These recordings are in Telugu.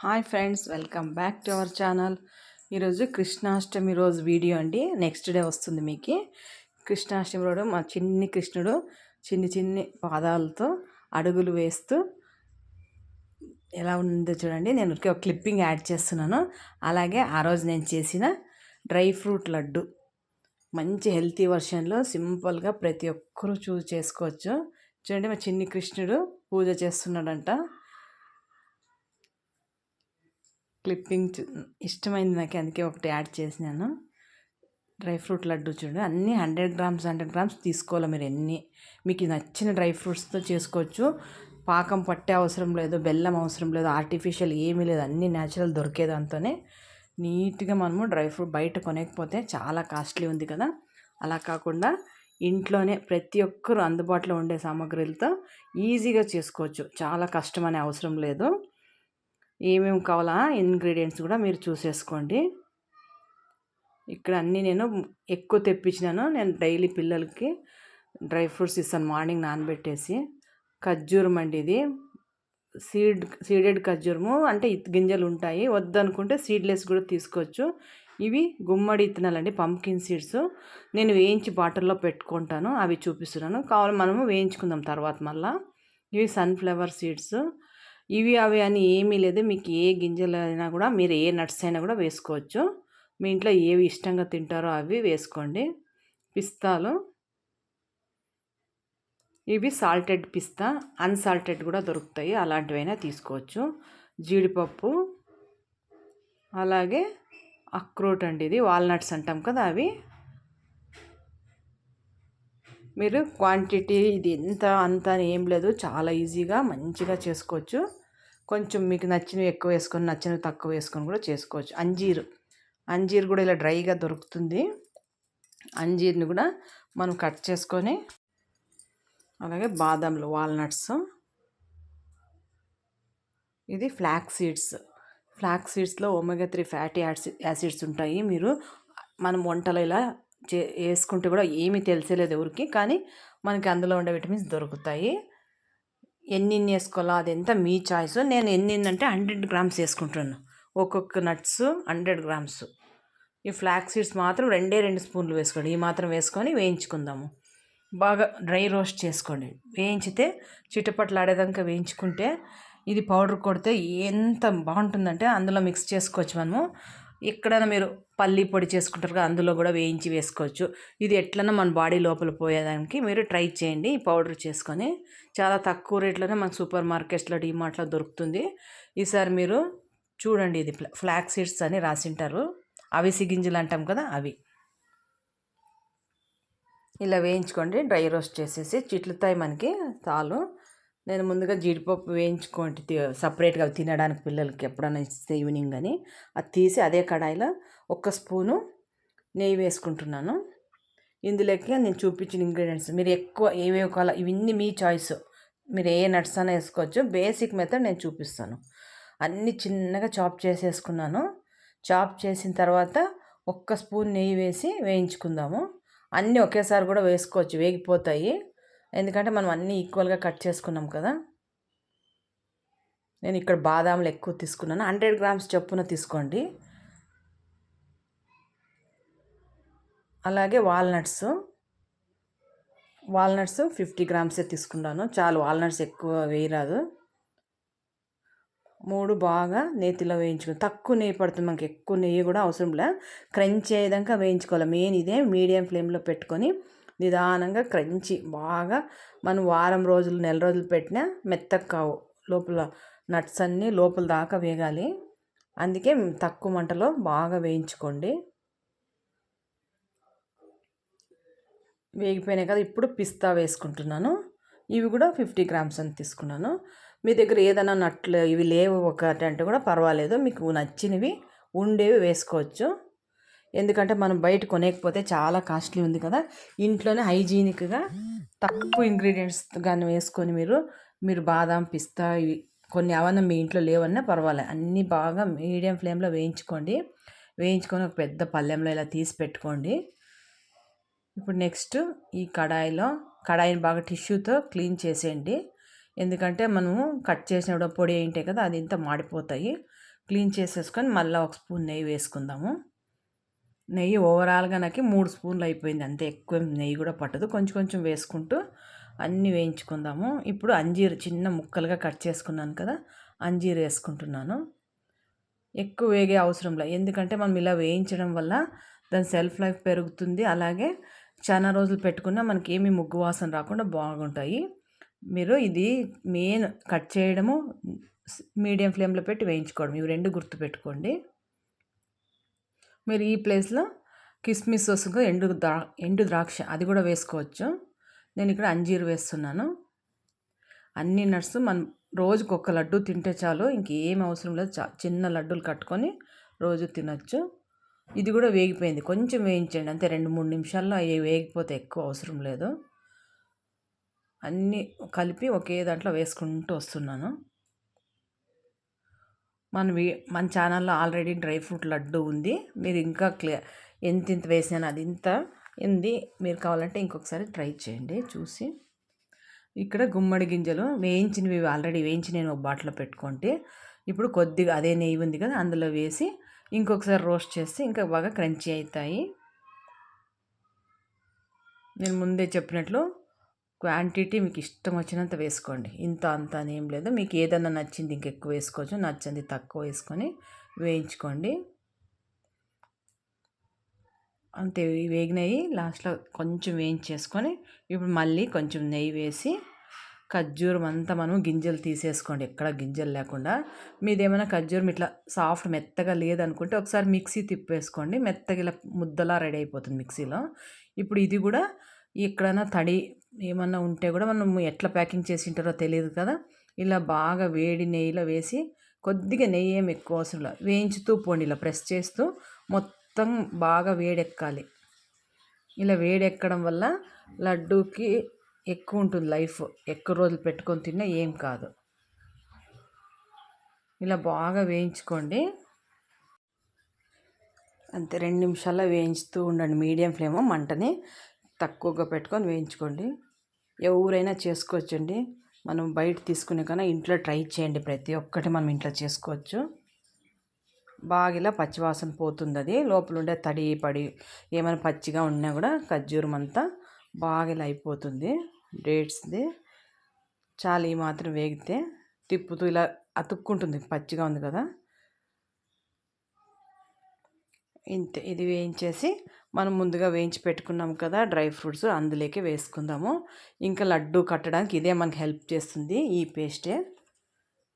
Hi friends welcome back to our channel. ఈరోజు కృష్ణాష్టమి రోజు వీడియో అండి. నెక్స్ట్ డే వస్తుంది మీకు. కృష్ణాష్టమి రోజు మా చిన్ని కృష్ణుడు చిన్ని చిన్ని పాదాలతో అడుగులు వేస్తూ ఎలా ఉందో చూడండి. నేను ఒక క్లిప్పింగ్ యాడ్ చేస్తున్నాను. అలాగే ఆ రోజు నేను చేసిన డ్రై ఫ్రూట్ లడ్డు. మంచి హెల్తీ వర్షన్లో సింపుల్గా ప్రతి ఒక్కరూ చూజ్ చేసుకోవచ్చు. చూడండి మా చిన్ని కృష్ణుడు పూజ చేస్తున్నాడంట. క్లిప్పింగ్ ఇష్టమైంది నాకు అందుకే ఒకటి యాడ్ చేసినాను. డ్రై ఫ్రూట్ లడ్డు చూడండి అన్నీ హండ్రెడ్ గ్రామ్స్ హండ్రెడ్ గ్రామ్స్ తీసుకోవాలి మీరు ఎన్ని. మీకు నచ్చిన డ్రై ఫ్రూట్స్తో చేసుకోవచ్చు. పాకం పట్టే అవసరం లేదు బెల్లం అవసరం లేదు ఆర్టిఫిషియల్ ఏమీ లేదు అన్నీ న్యాచురల్ దొరికేదాంతోనే నీట్గా మనము డ్రై ఫ్రూట్ బయట కొనకపోతే చాలా కాస్ట్లీ ఉంది కదా. అలా కాకుండా ఇంట్లోనే ప్రతి ఒక్కరు అందుబాటులో ఉండే సామాగ్రిలతో ఈజీగా చేసుకోవచ్చు. చాలా కష్టం అనే అవసరం లేదు. ఏమేమి కావాలా ఇంగ్రీడియంట్స్ కూడా మీరు చూసేసుకోండి. ఇక్కడ అన్నీ నేను ఎక్కువ తెప్పించినాను. నేను డైలీ పిల్లలకి డ్రై ఫ్రూట్స్ ఇస్తాను మార్నింగ్ నానబెట్టేసి. ఖర్జూరం అండి ఇది. సీడ్ సీడెడ్ ఖర్జూరము అంటే గింజలు ఉంటాయి. వద్దనుకుంటే సీడ్లెస్ కూడా తీసుకోవచ్చు. ఇవి గుమ్మడి ఇత్తనాలండి పంకిన్ సీడ్స్. నేను వేయించి బాటిల్లో పెట్టుకుంటాను. అవి చూపిస్తున్నాను. కావాలి మనము వేయించుకుందాం తర్వాత మళ్ళీ. ఇవి సన్ఫ్లవర్ సీడ్స్. ఇవి అవి అని ఏమీ లేదు. మీకు ఏ గింజలు అయినా కూడా మీరు ఏ నట్స్ అయినా కూడా వేసుకోవచ్చు. మీ ఇంట్లో ఏవి ఇష్టంగా తింటారో అవి వేసుకోండి. పిస్తాలు ఇవి సాల్టెడ్ పిస్తా అన్సాల్టెడ్ కూడా దొరుకుతాయి. అలాంటివైనా తీసుకోవచ్చు. జీడిపప్పు అలాగే అక్రోట్ అండి ఇది. వాల్నట్స్ అంటాం కదా అవి. మీరు క్వాంటిటీ ఇది ఎంత అంత ఏం లేదు. చాలా ఈజీగా మంచిగా చేసుకోవచ్చు. కొంచెం మీకు నచ్చినవి ఎక్కువ వేసుకొని నచ్చినవి తక్కువ వేసుకొని కూడా చేసుకోవచ్చు. అంజీరు. అంజీర్ కూడా ఇలా డ్రైగా దొరుకుతుంది. అంజీర్ని కూడా మనం కట్ చేసుకొని అలాగే బాదంలు వాల్నట్స్. ఇది ఫ్లాక్ సీడ్స్. ఫ్లాక్ సీడ్స్లో ఒమెగా త్రీ ఫ్యాటీ యాసిడ్స్ ఉంటాయి. మీరు మనం వంటలు ఇలా చే వేసుకుంటే కూడా ఏమీ తెలిసేలేదు ఎవరికి. కానీ మనకి అందులో ఉండే విటమిన్స్ దొరుకుతాయి. ఎన్నిన్ని వేసుకోవాలో అది ఎంత మీ చాయిస్. నేను ఎన్ని హండ్రెడ్ గ్రామ్స్ వేసుకుంటున్నాను ఒక్కొక్క నట్స్ హండ్రెడ్ గ్రామ్స్. ఈ ఫ్లాక్ సీడ్స్ మాత్రం రెండే రెండు స్పూన్లు వేసుకోండి. ఈ మాత్రం వేసుకొని వేయించుకుందాము. బాగా డ్రై రోస్ట్ చేసుకోండి. వేయించితే చిటపట్లాడేదాకా వేయించుకుంటే ఇది పౌడర్ కొడితే ఎంత బాగుంటుందంటే అందులో మిక్స్ చేసుకోవచ్చు మనము. ఎక్కడైనా మీరు పల్లి పొడి చేసుకుంటారు కదా అందులో కూడా వేయించి వేసుకోవచ్చు. ఇది ఎట్లన్నా మన బాడీ లోపల పోయేదానికి మీరు ట్రై చేయండి ఈ పౌడర్ చేసుకొని. చాలా తక్కువ రేట్లోనే మనకు సూపర్ మార్కెట్స్లో డిమార్ట్లో దొరుకుతుంది. ఈసారి మీరు చూడండి ఇది ఫ్లాక్ సీడ్స్ అని రాసింటారు. అవిసి గింజలు అంటాం కదా అవి. ఇలా వేయించుకోండి డ్రై రోస్ట్ చేసేసి చిట్లుతాయి మనకి చాలు. నేను ముందుగా జీడిపప్పు వేయించుకోండి సపరేట్గా తినడానికి పిల్లలకి ఎప్పుడైనా ఇస్తే ఈవినింగ్ అని అది తీసి అదే కడాయిలో ఒక్క స్పూను నెయ్యి వేసుకుంటున్నాను. ఇందులోకి నేను చూపించిన ఇంగ్రీడియంట్స్ మీరు ఎక్కువ ఏవేవి కావాలో ఇవన్నీ మీ చాయిస్. మీరు ఏ నట్స్ అయినా వేసుకోవచ్చు బేసిక్ మెథడ్ నేను చూపిస్తాను. అన్నీ చిన్నగా చాప్ చేసేసుకున్నాను. చాప్ చేసిన తర్వాత ఒక్క స్పూన్ నెయ్యి వేసి వేయించుకుందాము. అన్నీ ఒకేసారి కూడా వేసుకోవచ్చు వేగిపోతాయి. ఎందుకంటే మనం అన్నీ ఈక్వల్గా కట్ చేసుకున్నాం కదా. నేను ఇక్కడ బాదాములు ఎక్కువ తీసుకున్నాను. హండ్రెడ్ గ్రామ్స్ చొప్పున తీసుకోండి. అలాగే వాల్నట్స్. వాల్నట్స్ ఫిఫ్టీ గ్రామ్సే తీసుకున్నాను. చాలు వాల్నట్స్ ఎక్కువ వేయరాదు. మూడు బాగా నేతిలో వేయించుకుని తక్కువ నెయ్యి పడుతుంది మనకి ఎక్కువ నెయ్యి కూడా అవసరం లే. క్రంచ్ అయ్యేదాకా వేయించుకోవాలి. మెయిన్ ఇదే మీడియం ఫ్లేమ్లో పెట్టుకొని నిదానంగా క్రంచి. బాగా మనం వారం రోజులు నెల రోజులు పెట్టినా మెత్తగా కావు. లోపల నట్స్ అన్నీ లోపల దాకా వేగాలి. అందుకే తక్కువ మంటలో బాగా వేయించుకోండి. వేగిపోయినాయి కదా ఇప్పుడు పిస్తా వేసుకుంటున్నాను. ఇవి కూడా ఫిఫ్టీ గ్రామ్స్ అని తీసుకున్నాను. మీ దగ్గర ఏదైనా నట్లు ఇవి లేవు ఒకటి అంటే కూడా పర్వాలేదు. మీకు నచ్చినవి ఉండేవి వేసుకోవచ్చు. ఎందుకంటే మనం బయట కొనేకపోతే చాలా కాస్ట్లీ ఉంది కదా. ఇంట్లోనే హైజీనిక్గా తక్కువ ఇంగ్రీడియంట్స్ కానీ వేసుకొని మీరు మీరు బాదం పిస్తా కొన్ని అవన్నీ మీ ఇంట్లో లేవన్నా పర్వాలేదు అన్నీ బాగా మీడియం ఫ్లేమ్లో వేయించుకోండి. వేయించుకొని ఒక పెద్ద పళ్ళెంలో ఇలా తీసి పెట్టుకోండి. ఇప్పుడు నెక్స్ట్ ఈ కడాయిలో కడాయిని బాగా టిష్యూతో క్లీన్ చేసేయండి. ఎందుకంటే మనము కట్ చేసినప్పుడు పొడి ఏంటే కదా అది ఇంత మాడిపోతాయి. క్లీన్ చేసేసుకొని మళ్ళీ ఒక స్పూన్ నెయ్యి వేసుకుందాము. నెయ్యి ఓవరాల్గా నాకు మూడు స్పూన్లు అయిపోయింది అంతే. ఎక్కువ నెయ్యి కూడా పట్టదు. కొంచెం కొంచెం వేసుకుంటూ అన్నీ వేయించుకుందాము. ఇప్పుడు అంజీరు చిన్న ముక్కలుగా కట్ చేసుకున్నాను కదా అంజీరు వేసుకుంటున్నాను. ఎక్కువ వేగే అవసరం లేదు ఎందుకంటే మనం ఇలా వేయించడం వల్ల దాని సెల్ఫ్ లైఫ్ పెరుగుతుంది. అలాగే చాలా రోజులు పెట్టుకున్నా మనకి ఏమి ముగ్గు వాసన రాకుండా బాగుంటాయి. మీరు ఇది మెయిన్ కట్ చేయడము మీడియం ఫ్లేమ్లో పెట్టి వేయించుకోవడం. ఇవి రెండు గుర్తుపెట్టుకోండి. మీరు ఈ ప్లేస్లో కిస్మిస్ వస్తుంది ఎండు ద్రా ఎండు ద్రాక్ష అది కూడా వేసుకోవచ్చు. నేను ఇక్కడ అంజీరు వేస్తున్నాను. అన్ని నట్స్ మనం రోజుకి ఒక లడ్డు తింటే చాలు ఇంకేం అవసరం లేదు. చా చిన్న లడ్డూలు కట్టుకొని రోజు తినొచ్చు. ఇది కూడా వేగిపోయింది. కొంచెం వేయించండి. అంతే రెండు మూడు నిమిషాల్లో అవి వేగిపోతే ఎక్కువ అవసరం లేదు. అన్నీ కలిపి ఒకే దాంట్లో వేసుకుంటూ వస్తున్నాను. మన మన ఛానల్లో ఆల్రెడీ డ్రై ఫ్రూట్ లడ్డు ఉంది. మీరు ఇంకా క్లియర్ ఎంత ఇంత వేసాను అది ఇంత ఉంది. మీరు కావాలంటే ఇంకొకసారి ట్రై చేయండి చూసి. ఇక్కడ గుమ్మడి గింజలు వేయించినవి ఆల్రెడీ వేయించి నేను ఒక బాటిల్లో పెట్టుకుంటే ఇప్పుడు కొద్దిగా అదే నెయ్యి ఉంది కదా అందులో వేసి ఇంకొకసారి రోస్ట్ చేస్తే ఇంకా బాగా క్రంచీ అవుతాయి. నేను ముందే చెప్పినట్లు క్వాంటిటీ మీకు ఇష్టం వచ్చినంత వేసుకోండి. ఇంత అంత అని ఏం లేదు. మీకు ఏదన్నా నచ్చింది ఇంకెక్కువ వేసుకోవచ్చు. నచ్చింది తక్కువ వేసుకొని వేయించుకోండి. అంతే వేగినాయి. లాస్ట్లో కొంచెం వేయించేసుకొని ఇప్పుడు మళ్ళీ కొంచెం నెయ్యి వేసి ఖర్జూరం అంతా మనం గింజలు తీసేసుకోండి. ఎక్కడ గింజలు లేకుండా. మీదేమైనా ఖర్జూరం ఇట్లా సాఫ్ట్ మెత్తగా లేదనుకుంటే ఒకసారి మిక్సీ తిప్పేసుకోండి. మెత్తగా ఇలా ముద్దలా రెడీ అయిపోతుంది మిక్సీలో. ఇప్పుడు ఇది కూడా ఎక్కడైనా తడి ఏమన్నా ఉంటే కూడా మనం ఎట్లా ప్యాకింగ్ చేసి ఉంటారో తెలియదు కదా. ఇలా బాగా వేడి నెయ్యిలో వేసి కొద్దిగా నెయ్యి ఏం ఎక్కువ అవసరం లేదు. వేయించుతూ పోండి ఇలా ప్రెస్ చేస్తూ మొత్తం బాగా వేడెక్కాలి. ఇలా వేడెక్కడం వల్ల లడ్డూకి ఎక్కువ ఉంటుంది లైఫ్. ఎక్కువ రోజులు పెట్టుకొని తిన్నా ఏం కాదు. ఇలా బాగా వేయించుకోండి. అంతే రెండు నిమిషాల్లో వేయించుతూ ఉండండి. మీడియం ఫ్లేమ్ మంటని తక్కువగా పెట్టుకొని వేయించుకోండి. ఎవరైనా చేసుకోవచ్చండి. మనం బయట తీసుకునే కన్నా ఇంట్లో ట్రై చేయండి ప్రతి ఒక్కటి మనం ఇంట్లో చేసుకోవచ్చు. బాగా ఇలా పచ్చివాసన పోతుంది అది లోపల ఉండే తడి పడి ఏమైనా పచ్చిగా ఉన్నా కూడా ఖర్జూరం అంతా బాగా ఇలా అయిపోతుంది. డేట్స్ది. చాలా ఈ మాత్రం వేగితే తిప్పుతూ ఇలా అతుక్కుంటుంది. పచ్చిగా ఉంది కదా. ఇంతే ఇది వేయించేసి మనం ముందుగా వేయించి పెట్టుకున్నాం కదా డ్రై ఫ్రూట్స్ అందులోకి వేసుకుందాము. ఇంకా లడ్డు కట్టడానికి ఇదే మనకు హెల్ప్ చేస్తుంది ఈ పేస్టే.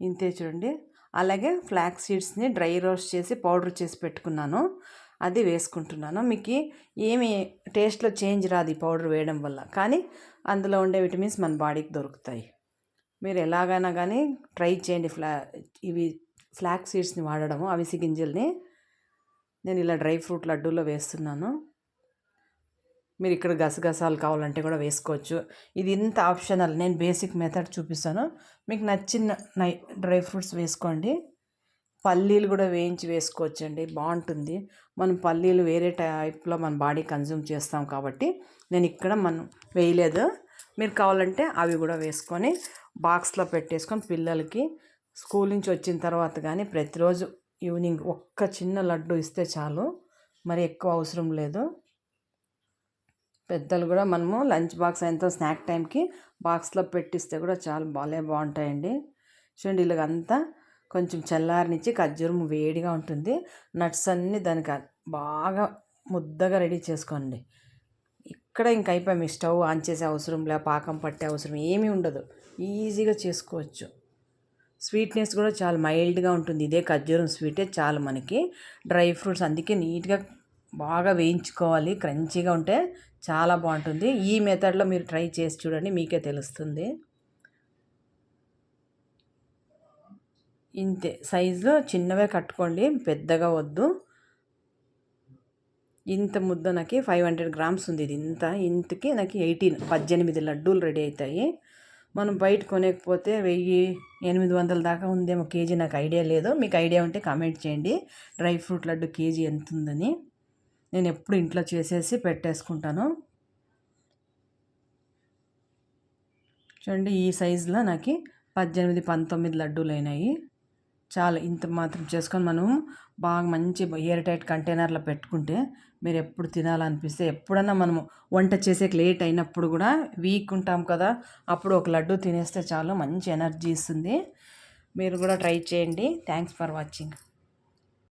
ఇంతే చూడండి. అలాగే ఫ్లాక్ సీడ్స్ని డ్రై రోస్ట్ చేసి పౌడర్ చేసి పెట్టుకున్నాను. అది వేసుకుంటున్నాను. మీకు ఏమి టేస్ట్లో చేంజ్ రాదు ఈ పౌడర్ వేయడం వల్ల. కానీ అందులో ఉండే విటమిన్స్ మన బాడీకి దొరుకుతాయి. మీరు ఎలాగైనా కానీ ట్రై చేయండి ఫ్లా ఇవి ఫ్లాక్ సీడ్స్ని వాడడము అవిసి గింజల్ని. నేను ఇలా డ్రై ఫ్రూట్ లడ్డూలో వేస్తున్నాను. మీరు ఇక్కడ గసగసాలు కావాలంటే కూడా వేసుకోవచ్చు. ఇది ఇంత ఆప్షనల్. నేను బేసిక్ మెథడ్ చూపిస్తాను. మీకు నచ్చిన నై డ్రై ఫ్రూట్స్ వేసుకోండి. పల్లీలు కూడా వేయించి వేసుకోవచ్చండి. బాగుంటుంది. మనం పల్లీలు వేరే టైప్లో మన బాడీ కన్జ్యూమ్ చేస్తాం కాబట్టి నేను ఇక్కడ మనం వేయలేదు. మీరు కావాలంటే అవి కూడా వేసుకొని బాక్స్లో పెట్టేసుకొని పిల్లలకి స్కూల్ నుంచి వచ్చిన తర్వాత కానీ ప్రతిరోజు ఈవినింగ్ ఒక్క చిన్న లడ్డు ఇస్తే చాలు. మరి ఎక్కువ అవసరం లేదు. పెద్దలు కూడా మనము లంచ్ బాక్స్ అయినంత స్నాక్ టైంకి బాక్స్లో పెట్టిస్తే కూడా చాలా బాగా బాగుంటాయండి. చూడండి ఇలాగంతా కొంచెం చల్లారనిచ్చి ఖర్జూరం వేడిగా ఉంటుంది. నట్స్ అన్నీ దానికి బాగా ముద్దగా రెడీ చేసుకోండి. ఇక్కడ ఇంక అయిపోయి. మీ స్టవ్ ఆన్ చేసే అవసరం లే పాకం పట్టే అవసరం ఏమీ ఉండదు. ఈజీగా చేసుకోవచ్చు. స్వీట్నెస్ కూడా చాలా మైల్డ్గా ఉంటుంది. ఇదే ఖర్జూరం స్వీటే చాలా మనకి. డ్రై ఫ్రూట్స్ అందుకే నీట్గా బాగా వేయించుకోవాలి. క్రంచీగా ఉంటే చాలా బాగుంటుంది. ఈ మెథడ్లో మీరు ట్రై చేసి చూడండి మీకే తెలుస్తుంది. ఇంతే. సైజులో చిన్నవే కట్టుకోండి పెద్దగా వద్దు. ఇంత ముద్ద నాకు ఫైవ్ హండ్రెడ్ గ్రామ్స్ ఉంది ఇది. ఇంత ఇంతకి నాకు ఎయిటీన్ పద్దెనిమిది లడ్డూలు రెడీ అవుతాయి మనం బయట కొనకపోతే వెయ్యి ఎనిమిది వందల దాకా ఉందేమో కేజీ నాకు ఐడియా లేదు. మీకు ఐడియా ఉంటే కామెంట్ చేయండి. డ్రై ఫ్రూట్ లడ్డు కేజీ ఎంత ఉందని నేను ఎప్పుడు ఇంట్లో చేసేసి పెట్టేసుకుంటాను. చూడండి ఈ సైజులో నాకు పద్దెనిమిది పంతొమ్మిది లడ్డూలు అయినాయి. చాలా ఇంత మాత్రం చేసుకొని మనం బాగా మంచి ఎయిర్ టైట్ కంటైనర్లో పెట్టుకుంటే మీరు ఎప్పుడు తినాలనిపిస్తే ఎప్పుడన్నా మనము వంట చేసేకి లేట్ అయినప్పుడు కూడా వీక్ ఉంటాం కదా అప్పుడు ఒక లడ్డు తినేస్తే చాలు మంచి ఎనర్జీ ఇస్తుంది. మీరు కూడా ట్రై చేయండి. Thanks for watching.